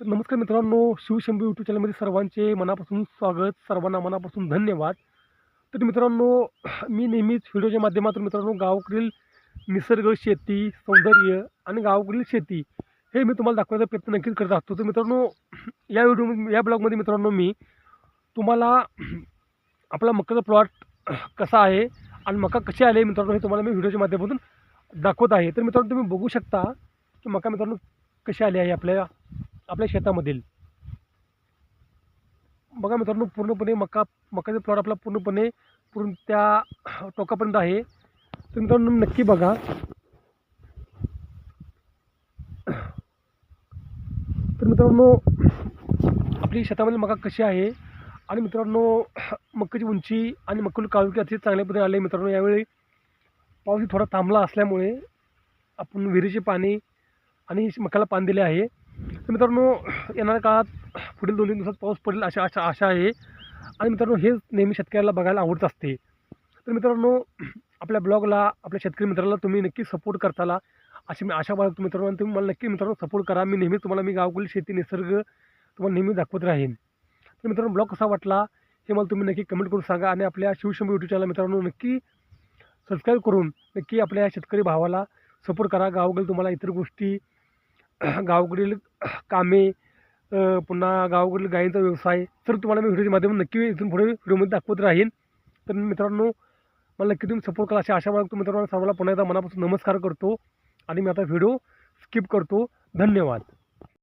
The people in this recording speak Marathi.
तर नमस्कार मित्रांनो शिवशंभू यूट्यूब चॅनलमध्ये सर्वांचे मनापासून स्वागत सर्वांना मनापासून धन्यवाद. तर मित्रांनो मी नेहमीच व्हिडिओच्या माध्यमातून मित्रांनो गावाकडील निसर्ग शेती सौंदर्य आणि गावाकडील शेती हे मी तुम्हाला दाखवायचा प्रयत्न नक्कीच करत असतो तर मित्रांनो या व्हिडिओ या ब्लॉगमध्ये मित्रांनो मी तुम्हाला आपला मक्काचा प्लॉट कसा आहे आणि मका कसे आले मित्रांनो हे तुम्हाला मी व्हिडिओच्या माध्यमातून दाखवत आहे. तर मित्रांनो तुम्ही बघू शकता की मका मित्रांनो कशी आली आहे आपल्या आपल्या शेतामधील. बघा मित्रांनो पूर्णपणे मका मकाचा प्लॉट आपला पूर्णपणे पूर्ण त्या टोकापर्यंत आहे. तर मित्रांनो नक्की बघा. तर मित्रांनो आपली शेतामध्ये मका कशी आहे? आणि मित्रांनो मकाची उंची आणि मकाची काळुकी अतिशय चांगल्या पद्धतीने आले मित्रांनो. यावेळी पाऊस थोडा थांबला असल्यामुळे आपण विहिरीचे पाणी आणि मकाला पाणी दिले आहे. तर मित्रांनो येणाऱ्या काळात पुढील दोन तीन दिवसात पाऊस पडेल अशा आशा आशा आहे. आणि मित्रांनो हेच नेहमी शेतकऱ्याला बघायला आवडत असते. तर मित्रांनो आपल्या ब्लॉगला आपल्या शेतकरी मित्राला तुम्ही नक्की सपोर्ट करताला. अशी मी आशा बाळगतो मित्रांनो आणि तुम्ही मला नक्की मित्रांनो सपोर्ट करा. मी नेहमी तुम्हाला मी गावकडील शेती निसर्ग तुम्हाला नेहमी दाखवत राहीन. तर मित्रांनो ब्लॉग कसा वाटला हे मला तुम्ही नक्की कमेंट करून सांगा. आणि आपल्या शिवशंभ यूट्यूब चॅनल मित्रांनो नक्की सबस्क्राईब करून नक्की आपल्या शेतकरी भावाला सपोर्ट करा. गावाकडील तुम्हाला इतर गोष्टी गावाकडील कामे पुन्हा गावाकडील गायींचा व्यवसाय तर तुम्हाला मी व्हिडिओच्या माध्यमातून नक्की इथून पुढे व्हिडिओमध्ये दाखवत राहीन. तर मित्रांनो मला नक्की तुम्ही सपोर्ट करा अशी आशा बाळगतो. मित्रांनो सर्वांना पुन्हा एकदा मनापासून नमस्कार करतो आणि मी आता व्हिडिओ स्किप करतो. धन्यवाद.